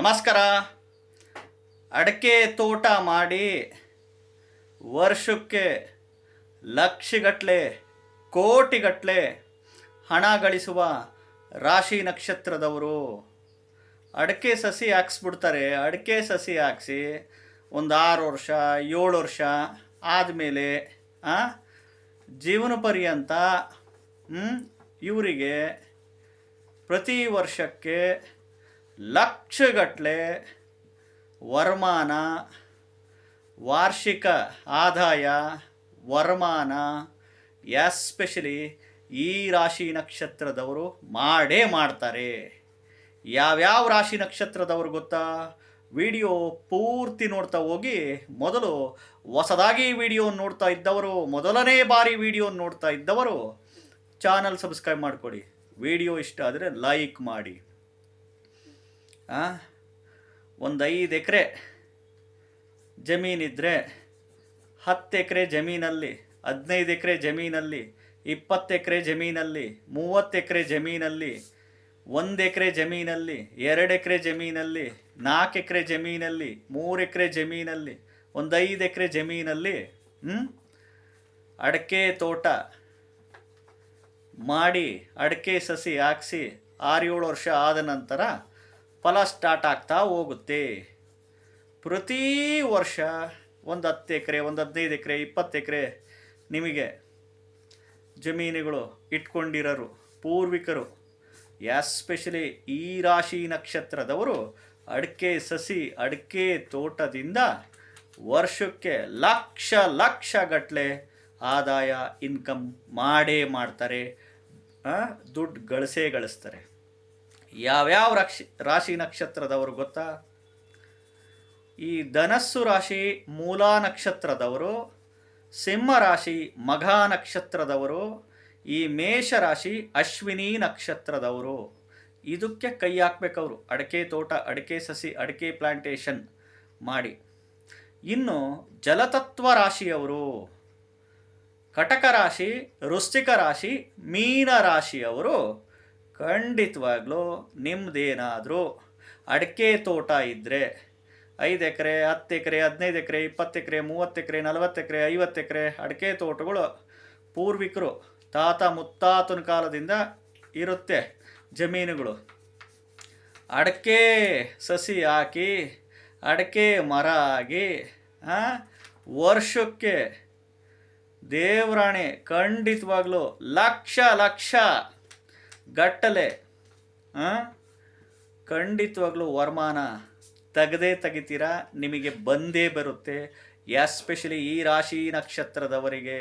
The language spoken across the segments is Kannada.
ನಮಸ್ಕಾರ. ಅಡಕೆ ತೋಟ ಮಾಡಿ ವರ್ಷಕ್ಕೆ ಲಕ್ಷಗಟ್ಟಲೆ ಕೋಟಿಗಟ್ಟಲೆ ಹಣ ಗಳಿಸುವ ರಾಶಿ ನಕ್ಷತ್ರದವರು. ಅಡಕೆ ಸಸಿ ಹಾಕ್ಸ್ಬಿಡ್ತಾರೆ. ಅಡಕೆ ಸಸಿ ಹಾಕ್ಸಿ ಒಂದು ಆರು ವರ್ಷ, ಏಳು ವರ್ಷ ಆದಮೇಲೆ ಜೀವನ ಪರ್ಯಂತ ಇವರಿಗೆ ಪ್ರತಿ ವರ್ಷಕ್ಕೆ ಲಕ್ಷಗಟ್ಟಲೆ ವರಮಾನ, ವಾರ್ಷಿಕ ಆದಾಯ, ವರಮಾನ, ಎಸ್ಪೆಷಲಿ ಈ ರಾಶಿ ನಕ್ಷತ್ರದವರು ಮಾಡೇ ಮಾಡ್ತಾರೆ. ಯಾವ್ಯಾವ ರಾಶಿ ನಕ್ಷತ್ರದವರು ಗೊತ್ತಾ? ವಿಡಿಯೋ ಪೂರ್ತಿ ನೋಡ್ತಾ ಹೋಗಿ, ಮೊದಲು ಹೊಸದಾಗಿ ವಿಡಿಯೋ ನೋಡ್ತಾ ಇದ್ದವರು, ಮೊದಲನೇ ಬಾರಿ ವಿಡಿಯೋ ನೋಡ್ತಾ ಇದ್ದವರು, ಚಾನಲ್ ಸಬ್ಸ್ಕ್ರೈಬ್ ಮಾಡಿಕೊಡಿ. ವಿಡಿಯೋ ಇಷ್ಟ ಆದರೆ ಲೈಕ್ ಮಾಡಿ. ಒಂದು ಐದು ಎಕರೆ ಜಮೀನಿದ್ದರೆ ಹತ್ತು ಎಕರೆ ಜಮೀನಲ್ಲಿ, ಹದಿನೈದು ಎಕರೆ ಜಮೀನಲ್ಲಿ, ಇಪ್ಪತ್ತು ಎಕರೆ ಜಮೀನಲ್ಲಿ, ಮೂವತ್ತು ಎಕರೆ ಜಮೀನಲ್ಲಿ, ಒಂದು ಎಕರೆ ಜಮೀನಲ್ಲಿ, ಎರಡು ಎಕರೆ ಜಮೀನಲ್ಲಿ ನಾಲ್ಕು ಎಕರೆ ಜಮೀನಲ್ಲಿ, ಮೂರು ಎಕರೆ ಜಮೀನಲ್ಲಿ, ಒಂದು ಐದು ಎಕರೆ ಜಮೀನಲ್ಲಿ ಅಡಿಕೆ ತೋಟ ಮಾಡಿ ಅಡಿಕೆ ಸಸಿ ಹಾಕ್ಸಿ ಆರು ಏಳು ವರ್ಷ ಆದ ನಂತರ ಫಲ ಸ್ಟಾರ್ಟ್ ಆಗ್ತಾ ಹೋಗುತ್ತೆ. ಪ್ರತಿ ವರ್ಷ ಒಂದು ಹತ್ತು ಎಕರೆ, ಒಂದು ಹದಿನೈದು ಎಕರೆ, ಇಪ್ಪತ್ತು ಎಕರೆ ನಿಮಗೆ ಜಮೀನುಗಳು ಇಟ್ಕೊಂಡಿರೋರು, ಪೂರ್ವಿಕರು, ಎಸ್ಪೆಷಲಿ ಈ ರಾಶಿ ನಕ್ಷತ್ರದವರು ಅಡಿಕೆ ಸಸಿ, ಅಡಿಕೆ ತೋಟದಿಂದ ವರ್ಷಕ್ಕೆ ಲಕ್ಷ ಲಕ್ಷ ಗಟ್ಟಲೆ ಆದಾಯ ಇನ್ಕಮ್ ಮಾಡೇ ಮಾಡ್ತಾರೆ. ದುಡ್ಡು ಗಳಿಸೇ ಗಳಿಸ್ತಾರೆ. ಯಾವ್ಯಾವ ರಾಶಿ ರಾಶಿ ನಕ್ಷತ್ರದವರು ಗೊತ್ತಾ? ಈ ಧನಸ್ಸು ರಾಶಿ, ಮೂಲಾ ನಕ್ಷತ್ರದವರು, ಸಿಂಹ ರಾಶಿ, ಮಘ ನಕ್ಷತ್ರದವರು, ಈ ಮೇಷ ರಾಶಿ, ಅಶ್ವಿನಿ ನಕ್ಷತ್ರದವರು. ಇದಕ್ಕೆ ಕೈ ಹಾಕ್ಬೇಕವರು ಅಡಕೆ ತೋಟ, ಅಡಕೆ ಸಸಿ, ಅಡಿಕೆ ಪ್ಲಾಂಟೇಷನ್ ಮಾಡಿ. ಇನ್ನು ಜಲತತ್ವ ರಾಶಿಯವರು. ಕಟಕ ರಾಶಿ ರುಸ್ತಿಕ ರಾಶಿ, ಮೀನ ರಾಶಿಯವರು. ಖಂಡಿತವಾಗ್ಲೂ ನಿಮ್ಮದೇನಾದರೂ ಅಡಿಕೆ ತೋಟ ಇದ್ದರೆ ಐದು ಎಕರೆ, ಹತ್ತು ಎಕರೆ, ಹದಿನೈದು ಎಕರೆ, ಇಪ್ಪತ್ತು ಎಕರೆ, ಮೂವತ್ತು ಎಕರೆ, ನಲವತ್ತು ಎಕರೆ, ಐವತ್ತು ಎಕರೆ ಅಡಿಕೆ ತೋಟಗಳು ಪೂರ್ವಿಕರು ತಾತ ಮುತ್ತಾತನ ಕಾಲದಿಂದ ಇರುತ್ತೆ ಜಮೀನುಗಳು. ಅಡಿಕೆ ಸಸಿ ಹಾಕಿ, ಅಡಿಕೆ ಮರ ಆಗಿ ವರ್ಷಕ್ಕೆ ದೇವರಾಣೆ ಖಂಡಿತವಾಗ್ಲೂ ಲಕ್ಷ ಲಕ್ಷ ಗಟ್ಟಲೆ ಖಂಡಿತವಾಗ್ಲೂ ವರಮಾನ ತೆಗೆದೇ ತೆಗಿತೀರಾ? ನಿಮಗೆ ಬಂದೇ ಬರುತ್ತೆ, ಎಸ್ಪೆಷಲಿ ಈ ರಾಶಿ ನಕ್ಷತ್ರದವರಿಗೆ.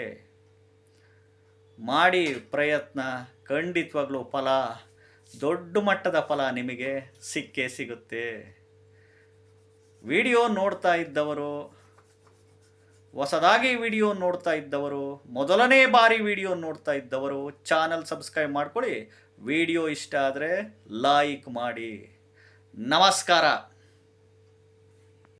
ಮಾಡಿ ಪ್ರಯತ್ನ, ಖಂಡಿತವಾಗ್ಲೂ ಫಲ, ದೊಡ್ಡ ಮಟ್ಟದ ಫಲ ನಿಮಗೆ ಸಿಕ್ಕೇ ಸಿಗುತ್ತೆ. ವಿಡಿಯೋ ನೋಡ್ತಾ ಇದ್ದವರು, ಹೊಸದಾಗಿ ವಿಡಿಯೋ ನೋಡ್ತಾ ಇದ್ದವರು, ಮೊದಲನೇ ಬಾರಿ ವಿಡಿಯೋ ನೋಡ್ತಾ ಇದ್ದವರು, ಚಾನಲ್ ಸಬ್ಸ್ಕ್ರೈಬ್ ಮಾಡ್ಕೊಳ್ಳಿ. ವಿಡಿಯೋ ಇಷ್ಟ ಆದರೆ ಲೈಕ್ ಮಾಡಿ. ನಮಸ್ಕಾರ.